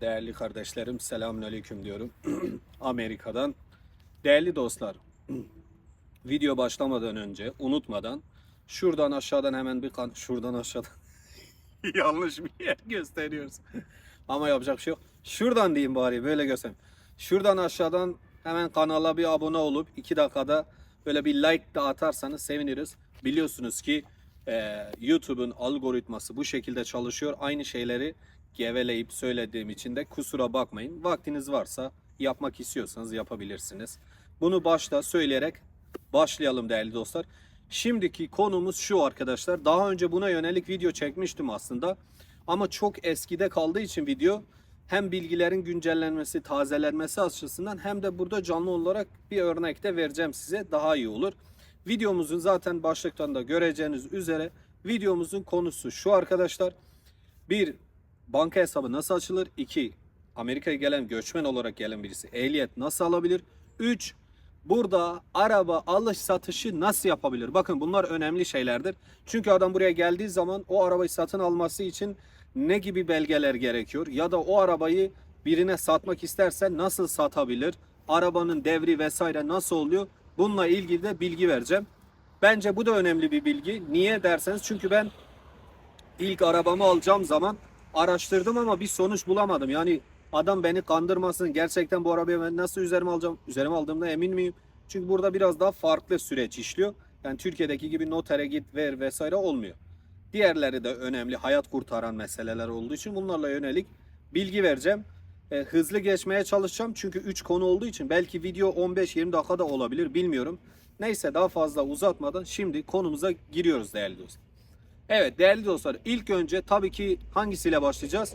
Değerli kardeşlerim selamünaleyküm diyorum. Amerika'dan. Değerli dostlar, video başlamadan önce unutmadan şuradan aşağıdan hemen bir kan şuradan aşağıdan yanlış bir yer gösteriyoruz. Ama yapacak bir şey yok. Şuradan diyeyim bari böyle göstereyim. Şuradan aşağıdan hemen kanala bir abone olup 2 dakikada böyle bir like da atarsanız seviniriz. Biliyorsunuz ki e, YouTube'un algoritması bu şekilde çalışıyor. Aynı şeyleri geveleyip söylediğim için de kusura bakmayın. Vaktiniz varsa yapmak istiyorsanız yapabilirsiniz. Bunu başta söyleyerek başlayalım değerli dostlar. Şimdiki konumuz şu arkadaşlar. Daha önce buna yönelik video çekmiştim aslında. Ama çok eskide kaldığı için video hem bilgilerin güncellenmesi, tazelenmesi açısından hem de burada canlı olarak bir örnek de vereceğim size daha iyi olur. Videomuzun zaten başlıktan da göreceğiniz üzere videomuzun konusu şu arkadaşlar. Bir banka hesabı nasıl açılır? 2. Amerika'ya gelen göçmen olarak gelen birisi ehliyet nasıl alabilir? 3. Burada araba alış satışı nasıl yapabilir? Bakın bunlar önemli şeylerdir. Çünkü adam buraya geldiği zaman o arabayı satın alması için ne gibi belgeler gerekiyor? Ya da o arabayı birine satmak isterse nasıl satabilir? Arabanın devri vesaire nasıl oluyor? Bununla ilgili de bilgi vereceğim. Bence bu da önemli bir bilgi. Niye derseniz çünkü ben ilk arabamı alacağım zaman araştırdım ama bir sonuç bulamadım. Yani adam beni kandırmasın. Gerçekten bu arabayı ben nasıl üzerime alacağım? Üzerime aldığımda emin miyim? Çünkü burada biraz daha farklı süreç işliyor. Yani Türkiye'deki gibi notere git ver vesaire olmuyor. Diğerleri de önemli hayat kurtaran meseleler olduğu için bunlarla yönelik bilgi vereceğim. E, hızlı geçmeye çalışacağım çünkü 3 konu olduğu için belki video 15-20 dakika da olabilir bilmiyorum. Neyse daha fazla uzatmadan şimdi konumuza giriyoruz değerli dostlar. Evet değerli dostlar ilk önce tabii ki hangisiyle başlayacağız?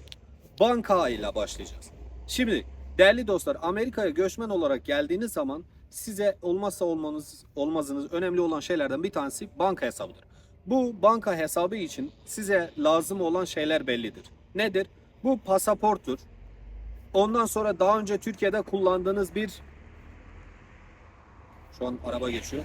Banka ile başlayacağız. Şimdi değerli dostlar Amerika'ya göçmen olarak geldiğiniz zaman size olmazsa olmanız olmazınız önemli olan şeylerden bir tanesi banka hesabıdır. Bu banka hesabı için size lazım olan şeyler bellidir. Nedir? Bu pasaporttur. Ondan sonra daha önce Türkiye'de kullandığınız bir şu an araba geçiyor.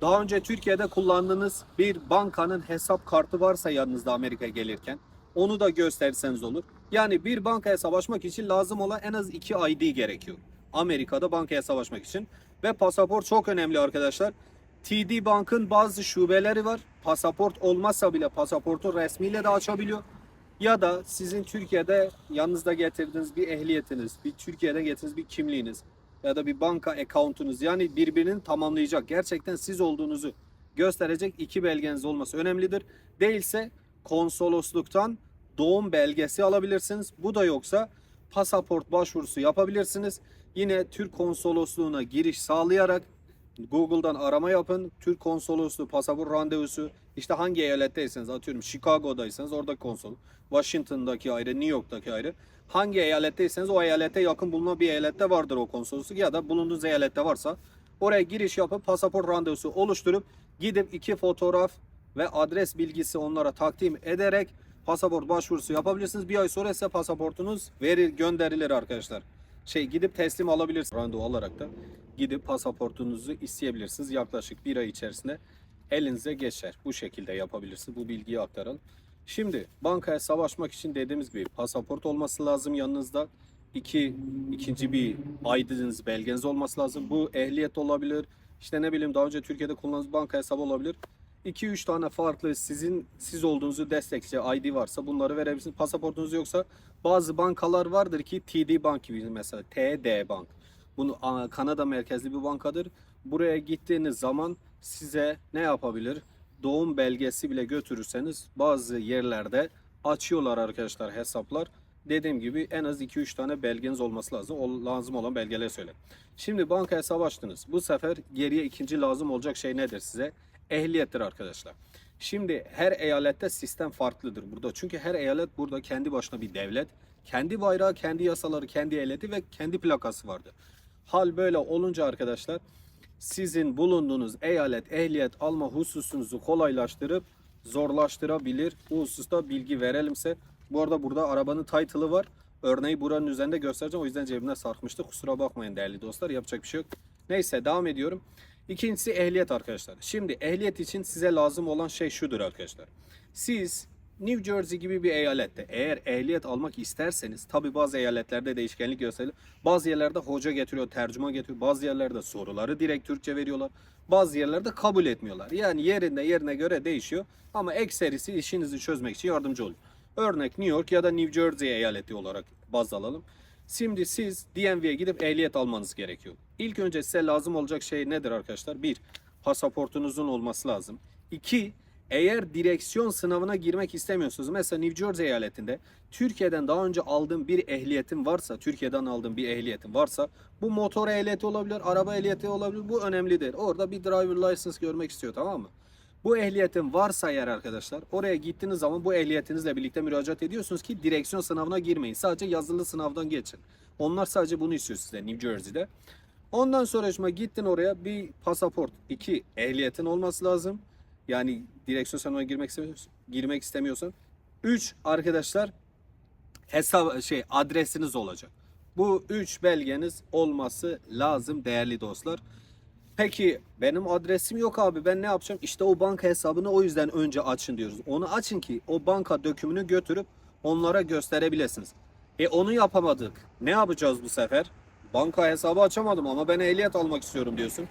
Daha önce Türkiye'de kullandığınız bir bankanın hesap kartı varsa yanınızda Amerika'ya gelirken onu da gösterseniz olur. Yani bir banka hesabı açmak için lazım olan en az 2 ID gerekiyor. Amerika'da banka hesabı açmak için. Ve pasaport çok önemli arkadaşlar. TD Bank'ın bazı şubeleri var. Pasaport olmazsa bile pasaportu resmiyle de açabiliyor. Ya da sizin Türkiye'de yanınızda getirdiğiniz bir ehliyetiniz, bir Türkiye'de getirdiğiniz bir kimliğiniz ya da bir banka accountunuz yani birbirini tamamlayacak, gerçekten siz olduğunuzu gösterecek iki belgeniz olması önemlidir. Değilse konsolosluktan doğum belgesi alabilirsiniz. Bu da yoksa pasaport başvurusu yapabilirsiniz. Yine Türk konsolosluğuna giriş sağlayarak Google'dan arama yapın. Türk konsolosluğu pasaport randevusu işte hangi eyaletteyseniz atıyorum Chicago'daysanız orada konsol. Washington'daki ayrı, New York'taki ayrı. Hangi eyaletteyseniz o eyalete yakın bulunan bir eyalette vardır o konsolosluk ya da bulunduğunuz eyalette varsa oraya giriş yapıp pasaport randevusu oluşturup gidip iki fotoğraf ve adres bilgisi onlara takdim ederek pasaport başvurusu yapabilirsiniz. Bir ay sonra ise pasaportunuz verir gönderilir arkadaşlar. Şey gidip teslim alabilirsiniz. Randevu alarak da gidip pasaportunuzu isteyebilirsiniz. Yaklaşık bir ay içerisinde elinize geçer. Bu şekilde yapabilirsiniz. Bu bilgiyi aktaralım. Şimdi bankaya savaşmak için dediğimiz gibi pasaport olması lazım yanınızda. İki, ikinci bir aydınız belgeniz olması lazım. Bu ehliyet olabilir. İşte ne bileyim daha önce Türkiye'de kullandığınız banka hesabı olabilir. 2-3 tane farklı sizin siz olduğunuzu destekçi ID varsa bunları verebilirsiniz. Pasaportunuz yoksa bazı bankalar vardır ki TD Bank gibi mesela TD Bank. Bunu Kanada merkezli bir bankadır. Buraya gittiğiniz zaman size ne yapabilir? Doğum belgesi bile götürürseniz bazı yerlerde açıyorlar arkadaşlar hesaplar. Dediğim gibi en az 2-3 tane belgeniz olması lazım. O lazım olan belgeleri söyle. Şimdi banka hesabı açtınız. Bu sefer geriye ikinci lazım olacak şey nedir size? Ehliyettir arkadaşlar. Şimdi her eyalette sistem farklıdır burada. Çünkü her eyalet burada kendi başına bir devlet. Kendi bayrağı, kendi yasaları, kendi ehliyeti ve kendi plakası vardır. Hal böyle olunca arkadaşlar sizin bulunduğunuz eyalet ehliyet alma hususunuzu kolaylaştırıp zorlaştırabilir. Bu hususta bilgi verelimse. Bu arada burada arabanın title'ı var. Örneği buranın üzerinde göstereceğim. O yüzden cebimde sarkmıştı. Kusura bakmayın değerli dostlar. Yapacak bir şey yok. Neyse devam ediyorum. İkincisi ehliyet arkadaşlar. Şimdi ehliyet için size lazım olan şey şudur arkadaşlar. Siz New Jersey gibi bir eyalette eğer ehliyet almak isterseniz tabi bazı eyaletlerde değişkenlik gösteriyor. Bazı yerlerde hoca getiriyor, tercüman getiriyor. Bazı yerlerde soruları direkt Türkçe veriyorlar. Bazı yerlerde kabul etmiyorlar. Yani yerinde yerine göre değişiyor. Ama ekserisi işinizi çözmek için yardımcı oluyor. Örnek New York ya da New Jersey eyaleti olarak baz alalım. Şimdi siz DMV'ye gidip ehliyet almanız gerekiyor. İlk önce size lazım olacak şey nedir arkadaşlar? Bir, pasaportunuzun olması lazım. İki, eğer direksiyon sınavına girmek istemiyorsunuz. Mesela New Jersey eyaletinde Türkiye'den daha önce aldığım bir ehliyetim varsa, Türkiye'den aldığım bir ehliyetim varsa bu motor ehliyeti olabilir, araba ehliyeti olabilir. Bu önemli değil. Orada bir driver license görmek istiyor tamam mı? Bu ehliyetin varsa eğer arkadaşlar oraya gittiğiniz zaman bu ehliyetinizle birlikte müracaat ediyorsunuz ki direksiyon sınavına girmeyin. Sadece yazılı sınavdan geçin. Onlar sadece bunu istiyor size New Jersey'de. Ondan sonra şimdi gittin oraya bir pasaport, iki ehliyetin olması lazım. Yani direksiyon sınavına girmek istemiyorsan, girmek istemiyorsan. Üç arkadaşlar hesap şey adresiniz olacak. Bu üç belgeniz olması lazım değerli dostlar. Peki benim adresim yok abi ben ne yapacağım? İşte o banka hesabını o yüzden önce açın diyoruz. Onu açın ki o banka dökümünü götürüp onlara gösterebilirsiniz. E onu yapamadık. Ne yapacağız bu sefer? Banka hesabı açamadım ama ben ehliyet almak istiyorum diyorsun.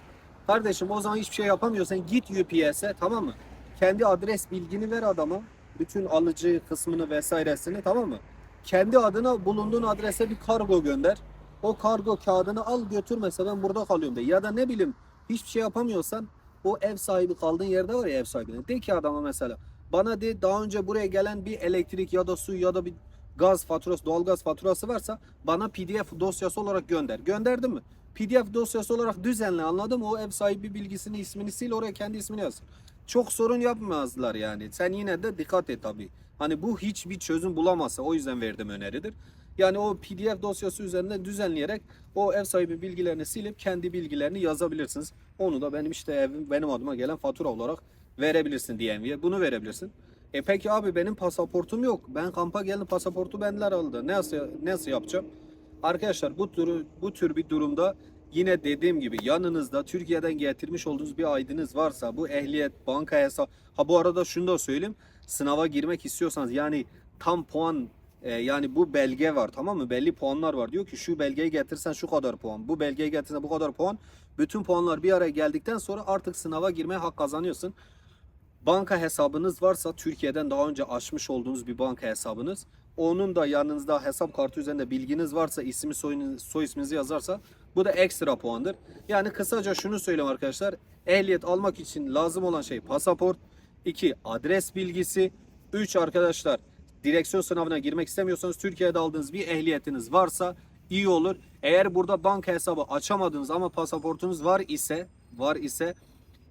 Kardeşim o zaman hiçbir şey yapamıyorsan git UPS'e tamam mı? Kendi adres bilgini ver adama. Bütün alıcı kısmını vesairesini tamam mı? Kendi adına bulunduğun adrese bir kargo gönder. O kargo kağıdını al götür mesela ben burada kalıyorum de. Ya da ne bileyim hiçbir şey yapamıyorsan o ev sahibi kaldığın yerde var ya ev sahibine. De ki adama mesela bana de daha önce buraya gelen bir elektrik ya da su ya da bir gaz faturası, doğalgaz faturası varsa bana PDF dosyası olarak gönder. Gönderdin mi? PDF dosyası olarak düzenle anladın mı? O ev sahibi bilgisini, ismini sil oraya kendi ismini yaz. Çok sorun yapmazlar yani. Sen yine de dikkat et tabii. Hani bu hiçbir çözüm bulamazsa o yüzden verdim öneridir. Yani o PDF dosyası üzerinde düzenleyerek o ev sahibi bilgilerini silip kendi bilgilerini yazabilirsiniz. Onu da benim işte evim benim adıma gelen fatura olarak verebilirsin DMV'ye. Bunu verebilirsin. E peki abi benim pasaportum yok. Ben kampa geldim pasaportu benler aldı. Nasıl nasıl yapacağım? Arkadaşlar bu tür bu tür bir durumda yine dediğim gibi yanınızda Türkiye'den getirmiş olduğunuz bir aydınız varsa bu ehliyet, banka hesap. Ha bu arada şunu da söyleyeyim. Sınava girmek istiyorsanız yani tam puan e, yani bu belge var tamam mı? Belli puanlar var. Diyor ki şu belgeyi getirsen şu kadar puan. Bu belgeyi getirsen bu kadar puan. Bütün puanlar bir araya geldikten sonra artık sınava girmeye hak kazanıyorsun. Banka hesabınız varsa Türkiye'den daha önce açmış olduğunuz bir banka hesabınız. Onun da yanınızda hesap kartı üzerinde bilginiz varsa ismi soy, soy isminizi yazarsa bu da ekstra puandır. Yani kısaca şunu söyleyeyim arkadaşlar. Ehliyet almak için lazım olan şey pasaport. 2. Adres bilgisi. 3. Arkadaşlar direksiyon sınavına girmek istemiyorsanız Türkiye'de aldığınız bir ehliyetiniz varsa iyi olur. Eğer burada banka hesabı açamadınız ama pasaportunuz var ise var ise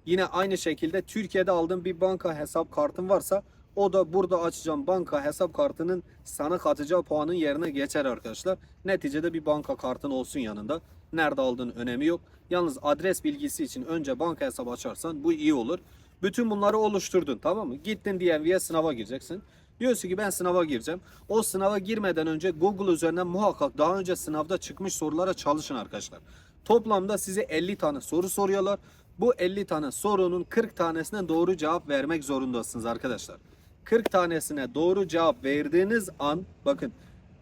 Yine aynı şekilde Türkiye'de aldığım bir banka hesap kartın varsa o da burada açacağım banka hesap kartının sana katacağı puanın yerine geçer arkadaşlar. Neticede bir banka kartın olsun yanında. Nerede aldığın önemi yok. Yalnız adres bilgisi için önce banka hesabı açarsan bu iyi olur. Bütün bunları oluşturdun tamam mı? Gittin DMV'ye sınava gireceksin. Diyorsun ki ben sınava gireceğim. O sınava girmeden önce Google üzerinden muhakkak daha önce sınavda çıkmış sorulara çalışın arkadaşlar. Toplamda size 50 tane soru soruyorlar. Bu 50 tane sorunun 40 tanesine doğru cevap vermek zorundasınız arkadaşlar. 40 tanesine doğru cevap verdiğiniz an bakın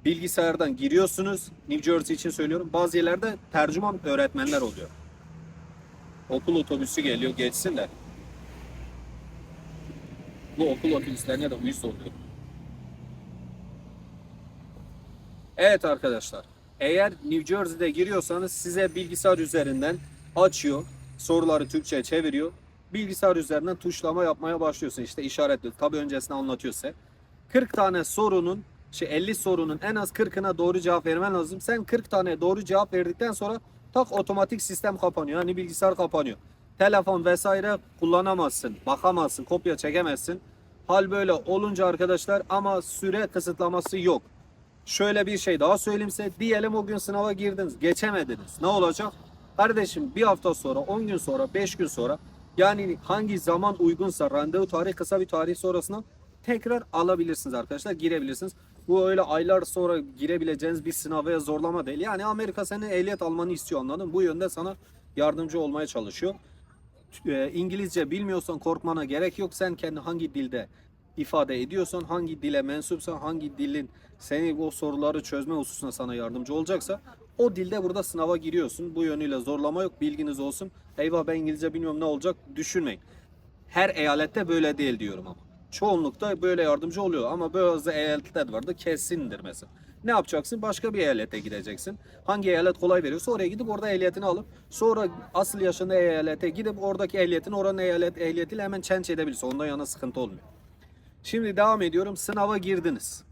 bilgisayardan giriyorsunuz. New Jersey için söylüyorum. Bazı yerlerde tercüman öğretmenler oluyor. Okul otobüsü geliyor geçsin de. Bu okul otobüslerine de uyuz oluyor. Evet arkadaşlar. Eğer New Jersey'de giriyorsanız size bilgisayar üzerinden açıyor. Soruları Türkçe'ye çeviriyor. Bilgisayar üzerinden tuşlama yapmaya başlıyorsun. İşte işaretli. Tabi öncesinde anlatıyor size. 40 tane sorunun şey 50 sorunun en az 40'ına doğru cevap vermen lazım. Sen 40 tane doğru cevap verdikten sonra tak otomatik sistem kapanıyor. Yani bilgisayar kapanıyor. Telefon vesaire kullanamazsın, bakamazsın, kopya çekemezsin. Hal böyle olunca arkadaşlar ama süre kısıtlaması yok. Şöyle bir şey daha söyleyeyim size. Diyelim o gün sınava girdiniz, geçemediniz. Ne olacak? Kardeşim bir hafta sonra, 10 gün sonra, 5 gün sonra yani hangi zaman uygunsa randevu tarih kısa bir tarih sonrasına tekrar alabilirsiniz arkadaşlar. Girebilirsiniz. Bu öyle aylar sonra girebileceğiniz bir sınava zorlama değil. Yani Amerika senin ehliyet almanı istiyor anladın? Bu yönde sana yardımcı olmaya çalışıyor. E, İngilizce bilmiyorsan korkmana gerek yok. Sen kendi hangi dilde ifade ediyorsan, hangi dile mensupsan, hangi dilin seni o soruları çözme hususunda sana yardımcı olacaksa o dilde burada sınava giriyorsun. Bu yönüyle zorlama yok. Bilginiz olsun. Eyvah ben İngilizce bilmiyorum ne olacak düşünmeyin. Her eyalette böyle değil diyorum ama. Çoğunlukta böyle yardımcı oluyor ama bazı eyaletler vardı kesindir mesela. Ne yapacaksın? Başka bir eyalete gideceksin. Hangi eyalet kolay veriyorsa oraya gidip orada ehliyetini alıp sonra asıl yaşında eyalete gidip oradaki ehliyetini oranın eyalet ehliyetiyle hemen change edebilirsin. Ondan yana sıkıntı olmuyor. Şimdi devam ediyorum. Sınava girdiniz.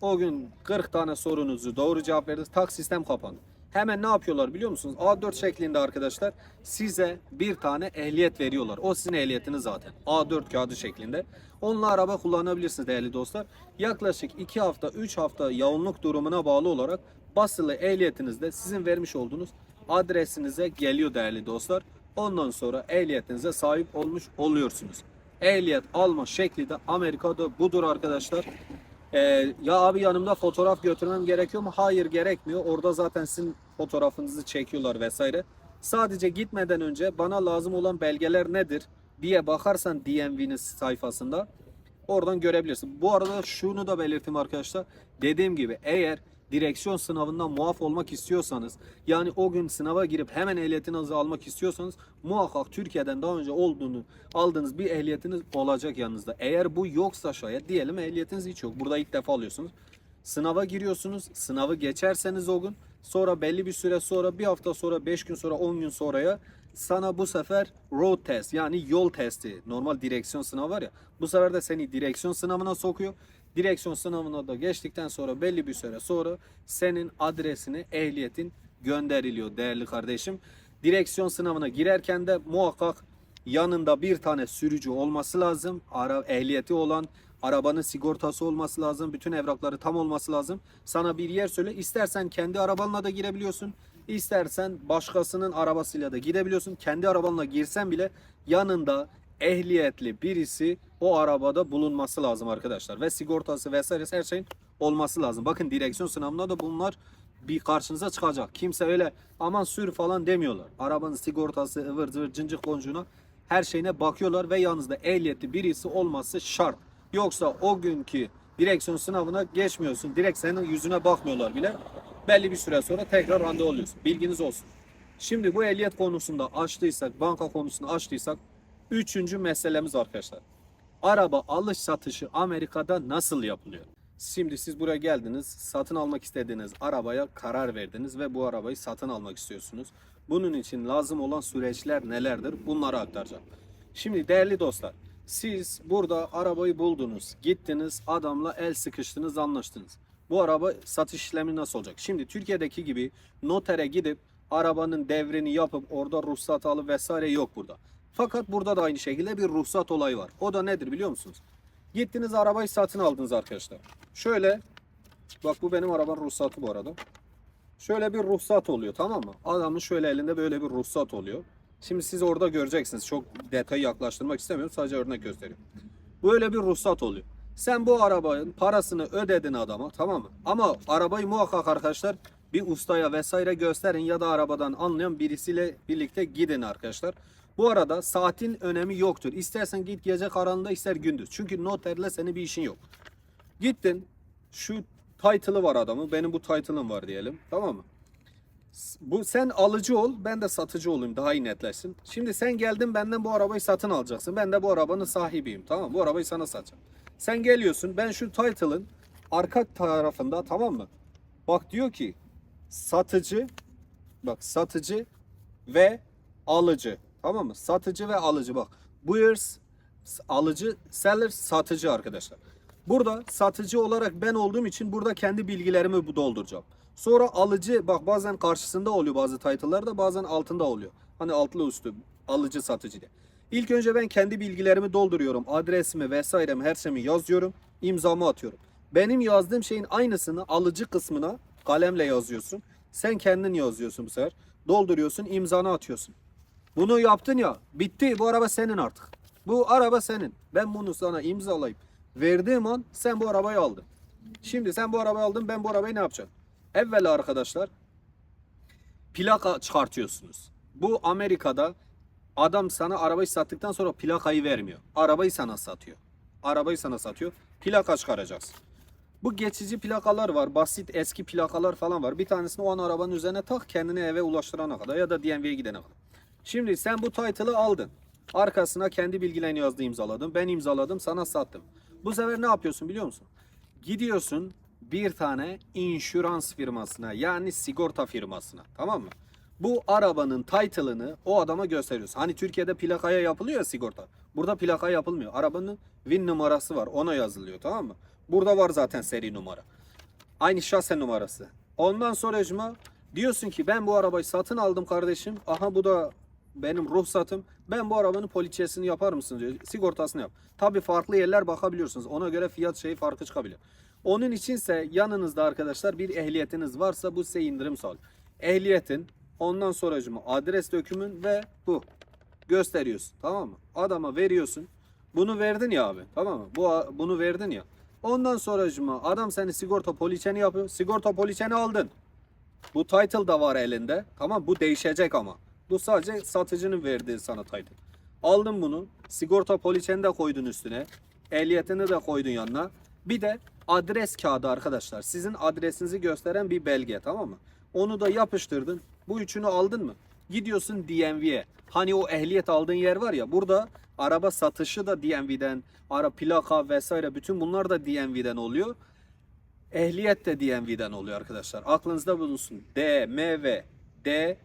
O gün 40 tane sorunuzu doğru cevap verdiniz. Tak sistem kapandı. Hemen ne yapıyorlar biliyor musunuz? A4 şeklinde arkadaşlar size bir tane ehliyet veriyorlar. O sizin ehliyetiniz zaten. A4 kağıdı şeklinde. Onunla araba kullanabilirsiniz değerli dostlar. Yaklaşık 2 hafta 3 hafta yoğunluk durumuna bağlı olarak basılı ehliyetinizde sizin vermiş olduğunuz adresinize geliyor değerli dostlar. Ondan sonra ehliyetinize sahip olmuş oluyorsunuz. Ehliyet alma şekli de Amerika'da budur arkadaşlar. Ee, ya abi yanımda fotoğraf götürmem gerekiyor mu? Hayır gerekmiyor. Orada zaten sizin fotoğrafınızı çekiyorlar vesaire. Sadece gitmeden önce bana lazım olan belgeler nedir diye bakarsan DMV'nin sayfasında oradan görebilirsin. Bu arada şunu da belirteyim arkadaşlar. Dediğim gibi eğer direksiyon sınavından muaf olmak istiyorsanız yani o gün sınava girip hemen ehliyetinizi almak istiyorsanız muhakkak Türkiye'den daha önce olduğunu aldığınız bir ehliyetiniz olacak yanınızda. Eğer bu yoksa şayet diyelim ehliyetiniz hiç yok. Burada ilk defa alıyorsunuz. Sınava giriyorsunuz. Sınavı geçerseniz o gün sonra belli bir süre sonra bir hafta sonra 5 gün sonra 10 gün sonraya sana bu sefer road test yani yol testi normal direksiyon sınavı var ya bu sefer de seni direksiyon sınavına sokuyor. Direksiyon sınavına da geçtikten sonra belli bir süre sonra senin adresine ehliyetin gönderiliyor değerli kardeşim. Direksiyon sınavına girerken de muhakkak yanında bir tane sürücü olması lazım. Ara, ehliyeti olan, arabanın sigortası olması lazım. Bütün evrakları tam olması lazım. Sana bir yer söyle. İstersen kendi arabanla da girebiliyorsun. İstersen başkasının arabasıyla da gidebiliyorsun. Kendi arabanla girsen bile yanında ehliyetli birisi o arabada bulunması lazım arkadaşlar. Ve sigortası vesairesi her şeyin olması lazım. Bakın direksiyon sınavında da bunlar bir karşınıza çıkacak. Kimse öyle aman sür falan demiyorlar. Arabanın sigortası, ıvır zıvır, cıncık boncuğuna her şeyine bakıyorlar ve yanınızda ehliyetli birisi olması şart. Yoksa o günkü direksiyon sınavına geçmiyorsun. Direkt senin yüzüne bakmıyorlar bile. Belli bir süre sonra tekrar randevu oluyorsun. Bilginiz olsun. Şimdi bu ehliyet konusunda açtıysak, banka konusunda açtıysak üçüncü meselemiz arkadaşlar. Araba alış satışı Amerika'da nasıl yapılıyor? Şimdi siz buraya geldiniz, satın almak istediğiniz arabaya karar verdiniz ve bu arabayı satın almak istiyorsunuz. Bunun için lazım olan süreçler nelerdir? Bunları aktaracağım. Şimdi değerli dostlar, siz burada arabayı buldunuz, gittiniz, adamla el sıkıştınız, anlaştınız. Bu araba satış işlemi nasıl olacak? Şimdi Türkiye'deki gibi notere gidip arabanın devrini yapıp orada ruhsat alıp vesaire yok burada. Fakat burada da aynı şekilde bir ruhsat olayı var. O da nedir biliyor musunuz? Gittiniz arabayı satın aldınız arkadaşlar. Şöyle bak bu benim arabanın ruhsatı bu arada. Şöyle bir ruhsat oluyor tamam mı? Adamın şöyle elinde böyle bir ruhsat oluyor. Şimdi siz orada göreceksiniz. Çok detayı yaklaştırmak istemiyorum. Sadece örnek gösteriyorum. Böyle bir ruhsat oluyor. Sen bu arabanın parasını ödedin adama tamam mı? Ama arabayı muhakkak arkadaşlar bir ustaya vesaire gösterin ya da arabadan anlayan birisiyle birlikte gidin arkadaşlar. Bu arada saatin önemi yoktur. İstersen git gece karanlığında ister gündüz. Çünkü noterle senin bir işin yok. Gittin şu title'ı var adamın. Benim bu title'ım var diyelim. Tamam mı? Bu sen alıcı ol, ben de satıcı olayım daha iyi netleşsin. Şimdi sen geldin benden bu arabayı satın alacaksın. Ben de bu arabanın sahibiyim. Tamam? Bu arabayı sana satacağım. Sen geliyorsun. Ben şu title'ın arka tarafında tamam mı? Bak diyor ki satıcı bak satıcı ve alıcı. Tamam mı? Satıcı ve alıcı bak. Buyers alıcı, seller satıcı arkadaşlar. Burada satıcı olarak ben olduğum için burada kendi bilgilerimi bu dolduracağım. Sonra alıcı bak bazen karşısında oluyor bazı title'larda bazen altında oluyor. Hani altlı üstü alıcı satıcı diye. İlk önce ben kendi bilgilerimi dolduruyorum. Adresimi vesairemi her şeyimi yazıyorum. imzamı atıyorum. Benim yazdığım şeyin aynısını alıcı kısmına kalemle yazıyorsun. Sen kendin yazıyorsun bu sefer. Dolduruyorsun imzanı atıyorsun. Bunu yaptın ya bitti bu araba senin artık. Bu araba senin. Ben bunu sana imzalayıp verdiğim an sen bu arabayı aldın. Şimdi sen bu arabayı aldın ben bu arabayı ne yapacağım? Evvela arkadaşlar plaka çıkartıyorsunuz. Bu Amerika'da adam sana arabayı sattıktan sonra plakayı vermiyor. Arabayı sana satıyor. Arabayı sana satıyor. Plaka çıkaracaksın. Bu geçici plakalar var. Basit eski plakalar falan var. Bir tanesini o an arabanın üzerine tak kendini eve ulaştırana kadar ya da DMV'ye gidene kadar. Şimdi sen bu title'ı aldın. Arkasına kendi bilgilerini yazdı imzaladın. Ben imzaladım sana sattım. Bu sefer ne yapıyorsun biliyor musun? Gidiyorsun bir tane inşurans firmasına yani sigorta firmasına tamam mı? Bu arabanın title'ını o adama gösteriyorsun. Hani Türkiye'de plakaya yapılıyor ya sigorta. Burada plakaya yapılmıyor. Arabanın VIN numarası var ona yazılıyor tamam mı? Burada var zaten seri numara. Aynı şase numarası. Ondan sonracıma diyorsun ki ben bu arabayı satın aldım kardeşim. Aha bu da benim ruhsatım. Ben bu arabanın poliçesini yapar mısın diyor. Sigortasını yap. Tabi farklı yerler bakabiliyorsunuz. Ona göre fiyat şeyi farkı çıkabilir. Onun içinse yanınızda arkadaşlar bir ehliyetiniz varsa bu size indirim sağlıyor. Ehliyetin ondan sonracıma adres dökümün ve bu gösteriyorsun. Tamam mı? Adama veriyorsun. Bunu verdin ya abi. Tamam mı? Bu bunu verdin ya. Ondan sonracıma adam seni sigorta poliçeni yapıyor. Sigorta poliçeni aldın. Bu title da var elinde. Tamam bu değişecek ama. Bu sadece satıcının verdiği sana title. Aldın bunu. Sigorta poliçeni de koydun üstüne. Ehliyetini de koydun yanına. Bir de adres kağıdı arkadaşlar. Sizin adresinizi gösteren bir belge tamam mı? Onu da yapıştırdın. Bu üçünü aldın mı? Gidiyorsun DMV'ye. Hani o ehliyet aldığın yer var ya burada araba satışı da DMV'den, ara plaka vesaire bütün bunlar da DMV'den oluyor. Ehliyet de DMV'den oluyor arkadaşlar. Aklınızda bulunsun. D, M, V. D,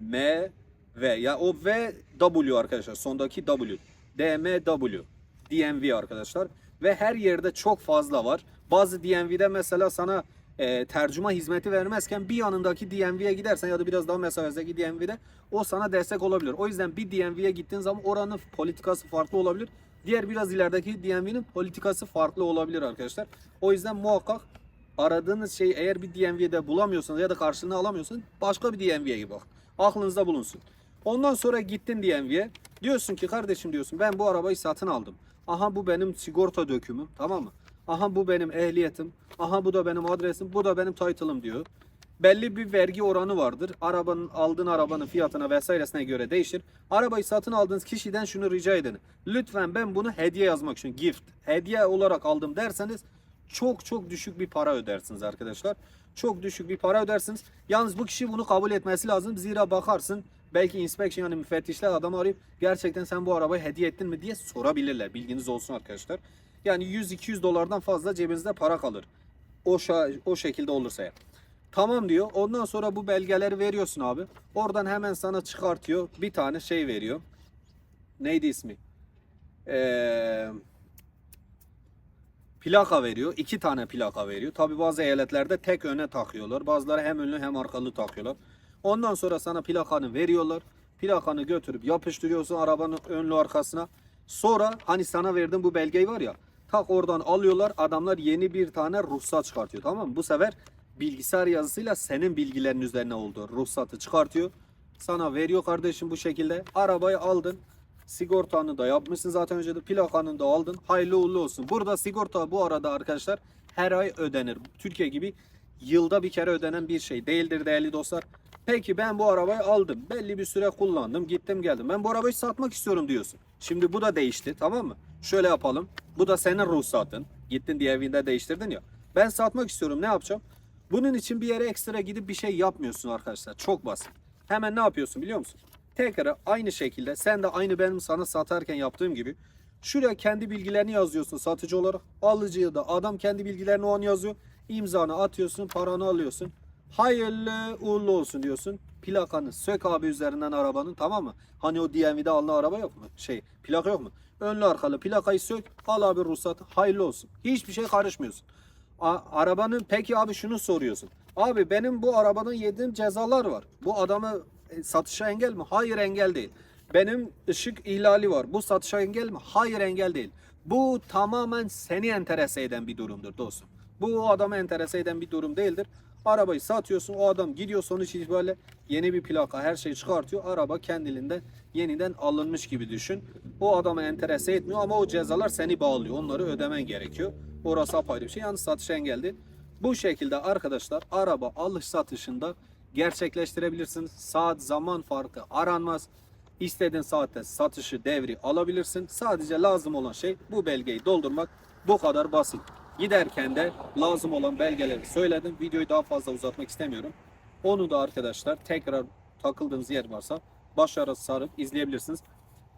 M, V. Ya o V, W arkadaşlar. Sondaki W. D, M, W. DMV arkadaşlar. Ve her yerde çok fazla var. Bazı DMV'de mesela sana e, tercüme hizmeti vermezken bir yanındaki DMV'ye gidersen ya da biraz daha mesafedeki DMV'de o sana destek olabilir. O yüzden bir DMV'ye gittiğin zaman oranın politikası farklı olabilir. Diğer biraz ilerideki DMV'nin politikası farklı olabilir arkadaşlar. O yüzden muhakkak aradığınız şeyi eğer bir DMV'de bulamıyorsanız ya da karşılığını alamıyorsanız başka bir DMV'ye bak. Aklınızda bulunsun. Ondan sonra gittin DMV'ye. Diyorsun ki kardeşim diyorsun ben bu arabayı satın aldım. Aha bu benim sigorta dökümüm tamam mı? Aha bu benim ehliyetim. Aha bu da benim adresim. Bu da benim title'ım diyor. Belli bir vergi oranı vardır. Arabanın aldığın arabanın fiyatına vesairesine göre değişir. Arabayı satın aldığınız kişiden şunu rica edin. Lütfen ben bunu hediye yazmak için gift, hediye olarak aldım derseniz çok çok düşük bir para ödersiniz arkadaşlar. Çok düşük bir para ödersiniz. Yalnız bu kişi bunu kabul etmesi lazım. Zira bakarsın belki inspection yani müfettişler adamı arayıp gerçekten sen bu arabayı hediye ettin mi diye sorabilirler. Bilginiz olsun arkadaşlar. Yani 100-200 dolardan fazla cebinizde para kalır. O, o şekilde olursa eğer. Tamam diyor. Ondan sonra bu belgeleri veriyorsun abi. Oradan hemen sana çıkartıyor. Bir tane şey veriyor. Neydi ismi? Eee plaka veriyor. iki tane plaka veriyor. Tabi bazı eyaletlerde tek öne takıyorlar. Bazıları hem önlü hem arkalı takıyorlar. Ondan sonra sana plakanı veriyorlar. Plakanı götürüp yapıştırıyorsun arabanın önlü arkasına. Sonra hani sana verdiğim bu belgeyi var ya tak oradan alıyorlar adamlar yeni bir tane ruhsat çıkartıyor tamam mı? Bu sefer bilgisayar yazısıyla senin bilgilerin üzerine olduğu ruhsatı çıkartıyor. Sana veriyor kardeşim bu şekilde. Arabayı aldın. Sigortanı da yapmışsın zaten önce de plakanı da aldın. Hayırlı uğurlu olsun. Burada sigorta bu arada arkadaşlar her ay ödenir. Türkiye gibi yılda bir kere ödenen bir şey değildir değerli dostlar. Peki ben bu arabayı aldım. Belli bir süre kullandım. Gittim geldim. Ben bu arabayı satmak istiyorum diyorsun. Şimdi bu da değişti tamam mı? Şöyle yapalım. Bu da senin ruhsatın. Gittin diye evinde değiştirdin ya. Ben satmak istiyorum. Ne yapacağım? Bunun için bir yere ekstra gidip bir şey yapmıyorsun arkadaşlar. Çok basit. Hemen ne yapıyorsun biliyor musun? Tekrar aynı şekilde sen de aynı benim sana satarken yaptığım gibi şuraya kendi bilgilerini yazıyorsun satıcı olarak. Alıcıya da adam kendi bilgilerini o an yazıyor. İmzanı atıyorsun, paranı alıyorsun. Hayırlı uğurlu olsun diyorsun. Plakanı sök abi üzerinden arabanın tamam mı? Hani o DMV'de alınan araba yok mu? Şey plaka yok mu? Önlü arkalı plakayı sök al abi ruhsatı hayırlı olsun. Hiçbir şey karışmıyorsun. A- arabanın peki abi şunu soruyorsun. Abi benim bu arabanın yediğim cezalar var. Bu adamı satışa engel mi? Hayır engel değil. Benim ışık ihlali var. Bu satışa engel mi? Hayır engel değil. Bu tamamen seni enterese eden bir durumdur dostum. Bu o adamı enterese eden bir durum değildir. Arabayı satıyorsun o adam gidiyor sonuç itibariyle yeni bir plaka her şeyi çıkartıyor. Araba kendiliğinden yeniden alınmış gibi düşün. O adamı enterese etmiyor ama o cezalar seni bağlıyor. Onları ödemen gerekiyor. Orası apayrı bir şey. Yalnız satış engel değil. Bu şekilde arkadaşlar araba alış satışında gerçekleştirebilirsiniz. Saat zaman farkı aranmaz. İstediğin saatte satışı devri alabilirsin. Sadece lazım olan şey bu belgeyi doldurmak. Bu kadar basit. Giderken de lazım olan belgeleri söyledim. Videoyu daha fazla uzatmak istemiyorum. Onu da arkadaşlar tekrar takıldığınız yer varsa başarı sarıp izleyebilirsiniz.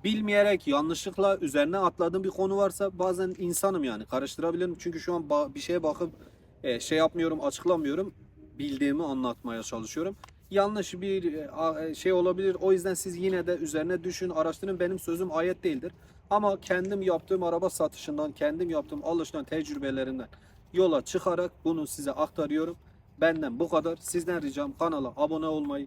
Bilmeyerek yanlışlıkla üzerine atladığım bir konu varsa bazen insanım yani karıştırabilirim. Çünkü şu an bir şeye bakıp e, şey yapmıyorum, açıklamıyorum. Bildiğimi anlatmaya çalışıyorum. Yanlış bir e, e, şey olabilir. O yüzden siz yine de üzerine düşün, araştırın. Benim sözüm ayet değildir. Ama kendim yaptığım araba satışından, kendim yaptığım alıştan tecrübelerinden yola çıkarak bunu size aktarıyorum. Benden bu kadar. Sizden ricam kanala abone olmayı,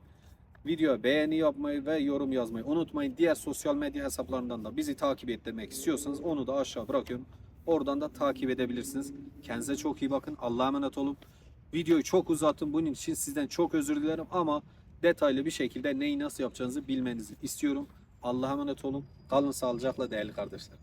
Video beğeni yapmayı ve yorum yazmayı unutmayın. Diğer sosyal medya hesaplarından da bizi takip ettirmek istiyorsanız onu da aşağı bırakıyorum. Oradan da takip edebilirsiniz. Kendinize çok iyi bakın. Allah'a emanet olun. Videoyu çok uzattım. Bunun için sizden çok özür dilerim ama detaylı bir şekilde neyi nasıl yapacağınızı bilmenizi istiyorum. Allah'a emanet olun. Kalın sağlıcakla değerli kardeşler.